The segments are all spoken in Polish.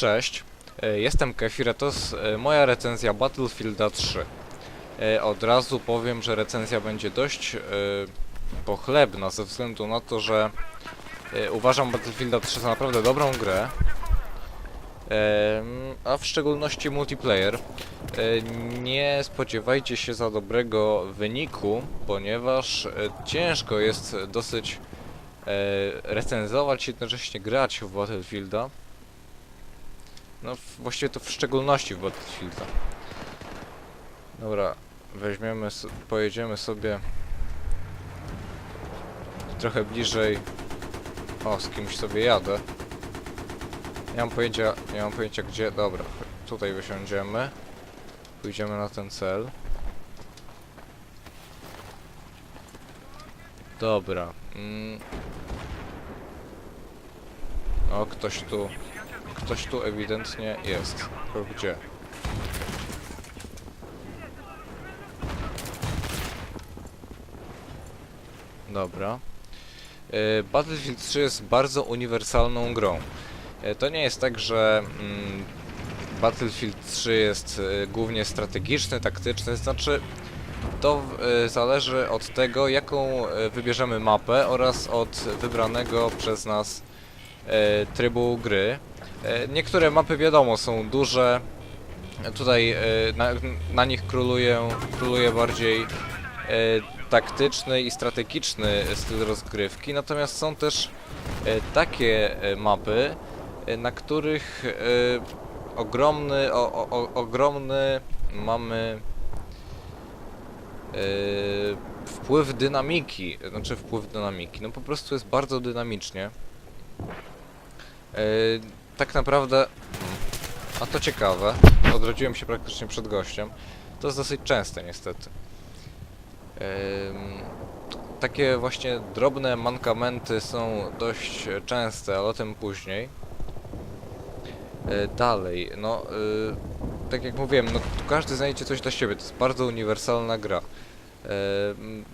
Cześć, e, jestem Kefir, to jest moja recenzja Battlefielda 3. E, Od razu powiem, że recenzja będzie dość e, pochlebna ze względu na to, że uważam Battlefielda 3 za naprawdę dobrą grę. A w szczególności multiplayer. Nie spodziewajcie się za dobrego wyniku, ponieważ ciężko jest dosyć recenzować jednocześnie grać w Battlefielda. No właściwie to w szczególności w Battlefielda. Dobra, weźmiemy, pojedziemy sobie trochę bliżej. O, z kimś sobie jadę. Nie mam pojęcia, nie mam pojęcia gdzie. Dobra, tutaj wysiądziemy. Pójdziemy na ten cel. Dobra. Mm. O, ktoś tu. Ktoś tu ewidentnie jest. Gdzie? Dobra. E, Battlefield 3 jest bardzo uniwersalną grą. E, To nie jest tak, że mm, Battlefield 3 jest e, głównie strategiczny, taktyczny, znaczy to zależy od tego, jaką wybierzemy mapę oraz od wybranego przez nas trybu gry. E, Niektóre mapy wiadomo są duże. E, Tutaj e, na, na nich króluje, króluje bardziej e, taktyczny i strategiczny styl rozgrywki, natomiast są też e, takie e, mapy, e, na których e, ogromny, o, o, ogromny mamy e, wpływ dynamiki, znaczy wpływ dynamiki, no po prostu jest bardzo dynamicznie. E, tak naprawdę, a to ciekawe, odrodziłem się praktycznie przed gościem, to jest dosyć częste niestety. Takie właśnie drobne mankamenty są dość częste, ale o tym później. E, dalej, no, e, tak jak mówiłem, no tu każdy znajdzie coś dla siebie, to jest bardzo uniwersalna gra. E,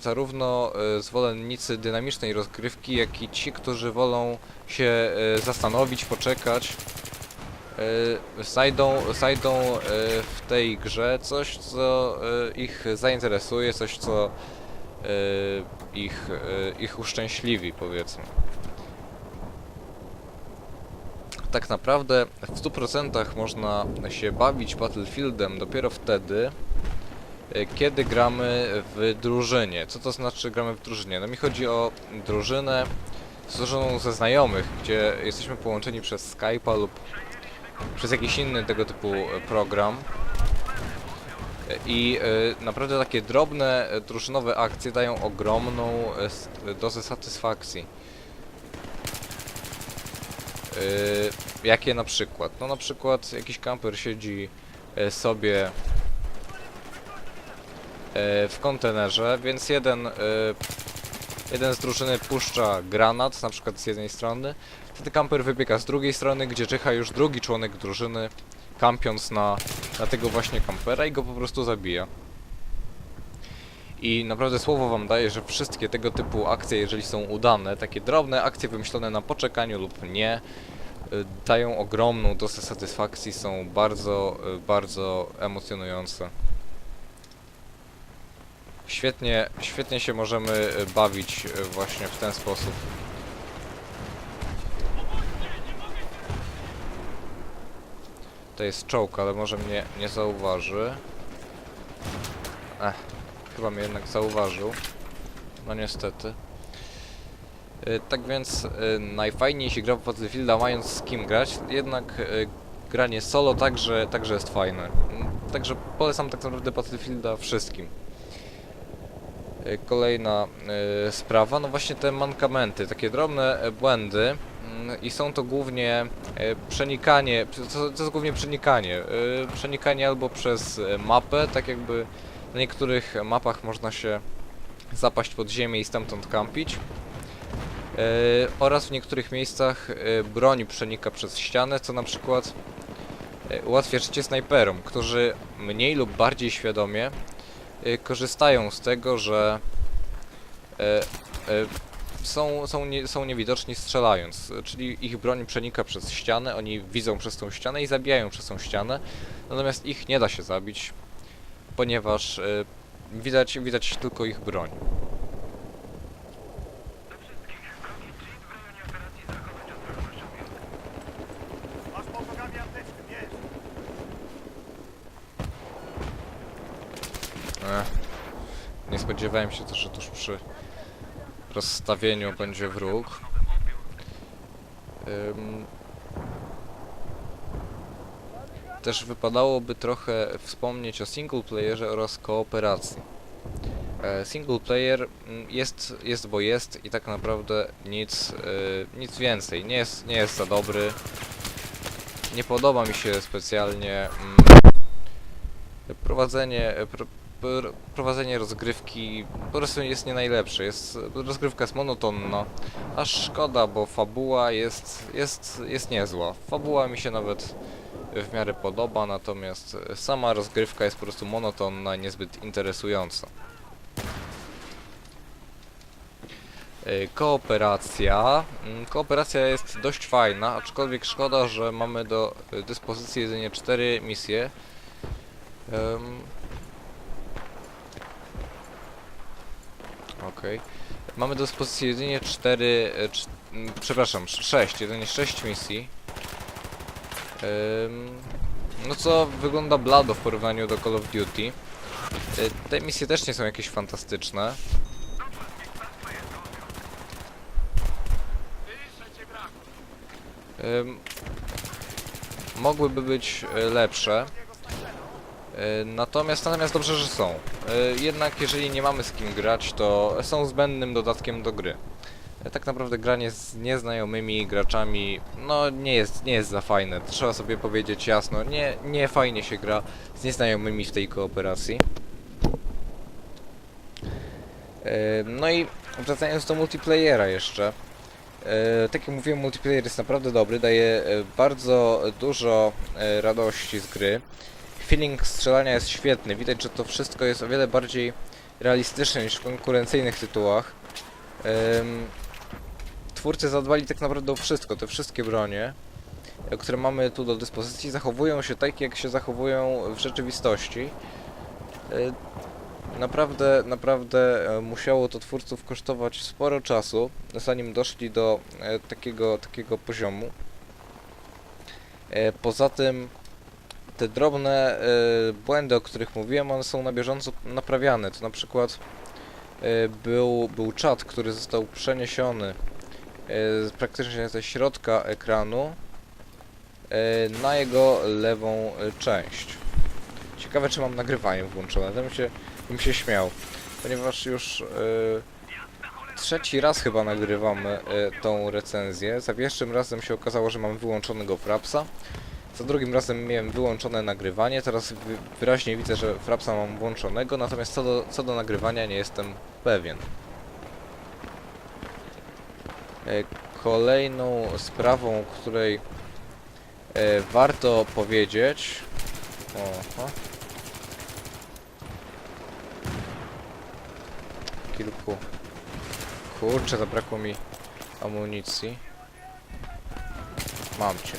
zarówno e, zwolennicy dynamicznej rozgrywki, jak i ci, którzy wolą się e, zastanowić, poczekać, znajdą, znajdą w tej grze coś, co ich zainteresuje, coś, co ich, ich uszczęśliwi, powiedzmy. Tak naprawdę w 100% można się bawić Battlefieldem dopiero wtedy, kiedy gramy w drużynie. Co to znaczy gramy w drużynie? No mi chodzi o drużynę złożoną ze znajomych, gdzie jesteśmy połączeni przez Skype'a lub przez jakiś inny tego typu program. I e, naprawdę takie drobne e, drużynowe akcje dają ogromną e, dozę satysfakcji. Jakie na przykład? No na przykład jakiś kamper siedzi sobie w kontenerze, więc jeden, e, jeden z drużyny puszcza granat, na przykład z jednej strony, wtedy kamper wybiega z drugiej strony, gdzie czyha już drugi członek drużyny, kampiąc na, na tego właśnie kampera i go po prostu zabija. I naprawdę słowo wam daję, że wszystkie tego typu akcje, jeżeli są udane, takie drobne akcje wymyślone na poczekaniu lub nie, y, dają ogromną dozę satysfakcji, są bardzo, bardzo emocjonujące. Świetnie, świetnie się możemy y, bawić y, właśnie w ten sposób. To jest czołg, ale może mnie nie zauważy. Ech, chyba mnie jednak zauważył. No niestety. Y, tak więc y, najfajniej się gra w Battlefielda mając z kim grać, jednak y, granie solo także, także jest fajne. Także polecam tak naprawdę Battlefielda wszystkim. Y, Kolejna y, sprawa, no właśnie te mankamenty, takie drobne e, błędy. Mm, i są to głównie e, przenikanie, to, jest głównie przenikanie, przenikanie albo przez e, mapę, tak jakby na niektórych mapach można się zapaść pod ziemię i stamtąd kampić. E, oraz w niektórych miejscach e, broń przenika przez ścianę, co na przykład e, ułatwia życie snajperom, którzy mniej lub bardziej świadomie e, korzystają z tego, że e, e, są, są, nie, są niewidoczni strzelając, czyli ich broń przenika przez ścianę, oni widzą przez tą ścianę i zabijają przez tą ścianę, natomiast ich nie da się zabić, ponieważ e, widać, widać tylko ich broń. Masz pod nogami apteczkę, wiesz? Ech, nie spodziewałem się też, że tuż przy rozstawieniu będzie wróg. Też wypadałoby trochę wspomnieć o single playerze oraz kooperacji. E, Single player mm, jest, jest bo jest i tak naprawdę nic, y, nic więcej. Nie jest, nie jest za dobry. Nie podoba mi się specjalnie mm, prowadzenie, pro, pr- prowadzenie rozgrywki po prostu jest nie najlepsze. Jest, rozgrywka jest monotonna, aż szkoda, bo fabuła jest, jest, jest niezła. Fabuła mi się nawet w miarę podoba, natomiast sama rozgrywka jest po prostu monotonna, niezbyt interesująca. Y, Kooperacja. Mm, Kooperacja jest dość fajna, aczkolwiek szkoda, że mamy do y, dyspozycji jedynie cztery misje. Em, Okej. Mamy do dyspozycji jedynie 4, e, przepraszam, 6, jedynie 6 misji. Em, no co wygląda blado w porównaniu do Call of Duty. E, Te misje też nie są jakieś fantastyczne. Em, Mogłyby być e, lepsze. E, Natomiast, natomiast dobrze, że są. E, Jednak jeżeli nie mamy z kim grać, to są zbędnym dodatkiem do gry. E, Tak naprawdę granie z nieznajomymi graczami, no nie jest, nie jest za fajne. Trzeba sobie powiedzieć jasno, nie, nie fajnie się gra z nieznajomymi w tej kooperacji. No i wracając do multiplayera jeszcze. Tak jak mówiłem, multiplayer jest naprawdę dobry, daje bardzo dużo radości z gry. Feeling strzelania jest świetny, widać, że to wszystko jest o wiele bardziej realistyczne niż w konkurencyjnych tytułach. Twórcy zadbali tak naprawdę o wszystko, te wszystkie bronie, e, które mamy tu do dyspozycji, zachowują się tak, jak się zachowują w rzeczywistości. E, Naprawdę, naprawdę e, musiało to twórców kosztować sporo czasu, zanim doszli do takiego, takiego poziomu. Poza tym te drobne e, błędy, o których mówiłem, one są na bieżąco naprawiane. To na przykład e, był, był czat, który został przeniesiony z- praktycznie ze środka ekranu na jego lewą część. Ciekawe, czy mam nagrywanie włączone. Bym się, bym się śmiał, ponieważ już trzeci raz chyba nagrywam tą recenzję. Za pierwszym razem się okazało, że mam wyłączonego Frapsa. Za drugim razem miałem wyłączone nagrywanie, teraz wy- wyraźnie widzę, że Frapsa mam włączonego, natomiast co do, co do nagrywania nie jestem pewien. E, Kolejną sprawą, której e, warto powiedzieć... Oho. Kilku... Kurczę, zabrakło mi amunicji. Mam cię.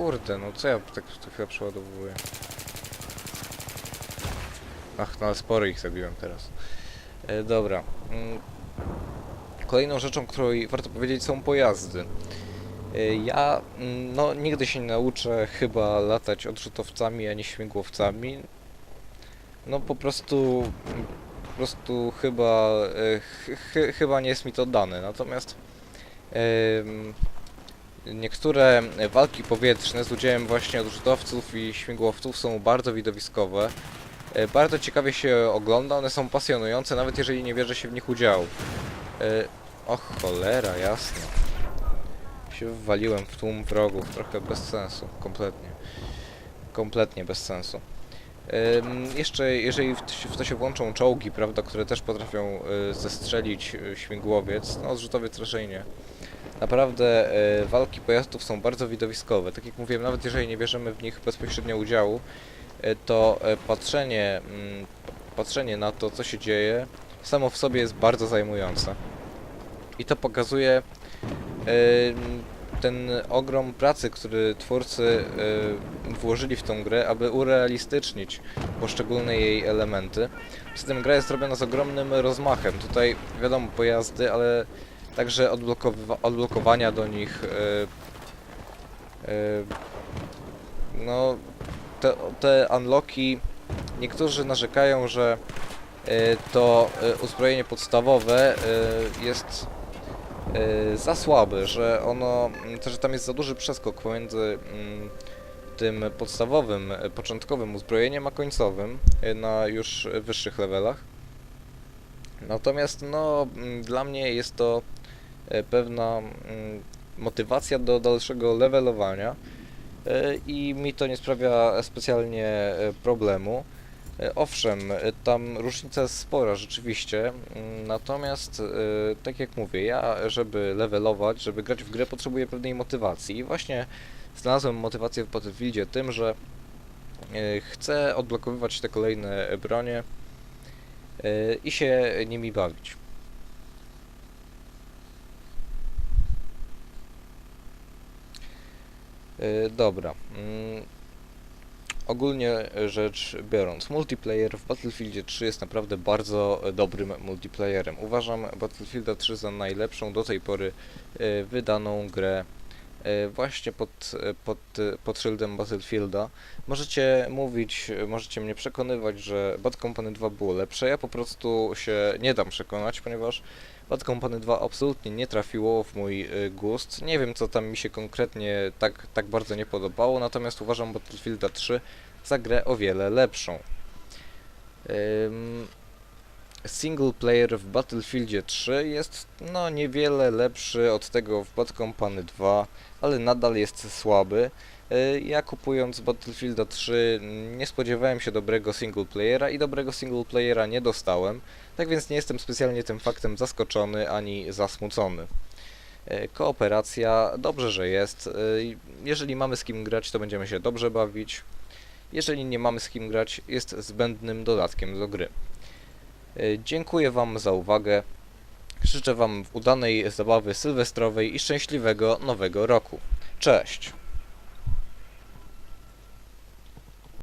Kurde, no co ja tak tu chwilę przeładowuję? Ach, no ale sporo ich zabiłem teraz. E, dobra. Mm. Kolejną rzeczą, której warto powiedzieć są pojazdy. E, Ja, mm, no, nigdy się nie nauczę chyba latać odrzutowcami, ani śmigłowcami. No, po prostu, mm, po prostu chyba, e, ch ch chyba nie jest mi to dane. Natomiast em, Niektóre walki powietrzne z udziałem właśnie odrzutowców i śmigłowców są bardzo widowiskowe. E, Bardzo ciekawie się ogląda, one są pasjonujące, nawet jeżeli nie bierze się w nich udziału. E, Och, cholera, jasno. Się wwaliłem w tłum wrogów, trochę bez sensu, kompletnie. Kompletnie bez sensu. Jeszcze, jeżeli w to, się- włączą czołgi, prawda, które też potrafią y, zestrzelić śmigłowiec, no odrzutowiec raczej nie. Naprawdę e, walki pojazdów są bardzo widowiskowe. Tak jak mówiłem, nawet jeżeli nie bierzemy w nich bezpośrednio udziału, e, to e, patrzenie, mm, patrzenie na to, co się dzieje, samo w sobie jest bardzo zajmujące. I to pokazuje ten ogrom pracy, który twórcy włożyli w tą grę, aby urealistycznić poszczególne jej elementy. Przy tym gra jest zrobiona z ogromnym rozmachem. Tutaj wiadomo pojazdy, ale także odblokowywa- odblokowania do nich. e, e, no, te, te unlocki. Niektórzy narzekają, że e, to uzbrojenie podstawowe jest za słabe, że ono, m, że tam jest za duży przeskok pomiędzy mm, tym podstawowym, początkowym uzbrojeniem, a końcowym na już wyższych levelach. Natomiast no, mm, dla mnie jest to pewna mm, motywacja do dalszego levelowania e, i mi to nie sprawia specjalnie e, problemu. E, Owszem, e, tam różnica jest spora rzeczywiście, mm, natomiast e, tak jak mówię, ja żeby levelować, żeby grać w grę potrzebuję pewnej motywacji i właśnie znalazłem motywację w Battlefieldzie tym, że e, chcę odblokowywać te kolejne bronie e, i się nimi bawić. Dobra. mm, Ogólnie rzecz biorąc, multiplayer w Battlefieldzie 3 jest naprawdę bardzo dobrym multiplayerem. Uważam Battlefielda 3 za najlepszą do tej pory e, wydaną grę e, właśnie pod, e, pod, e, pod szyldem Battlefielda. Możecie mówić, e, możecie mnie przekonywać, że Bad Company 2 było lepsze. Ja po prostu się nie dam przekonać, ponieważ Bad Company 2 absolutnie nie trafiło w mój y, gust. Nie wiem, co tam mi się konkretnie tak, tak bardzo nie podobało, natomiast uważam Battlefielda 3 za grę o wiele lepszą. Ym, single player w Battlefieldzie 3 jest no niewiele lepszy od tego w Bad Company 2, ale nadal jest słaby. Y, Ja kupując Battlefielda 3 nie spodziewałem się dobrego single playera i dobrego single playera nie dostałem. Tak więc nie jestem specjalnie tym faktem zaskoczony ani zasmucony. E, Kooperacja, dobrze, że jest. E, Jeżeli mamy z kim grać, to będziemy się dobrze bawić. Jeżeli nie mamy z kim grać, jest zbędnym dodatkiem do gry. E, Dziękuję Wam za uwagę. Życzę Wam udanej zabawy sylwestrowej i szczęśliwego nowego roku. Cześć!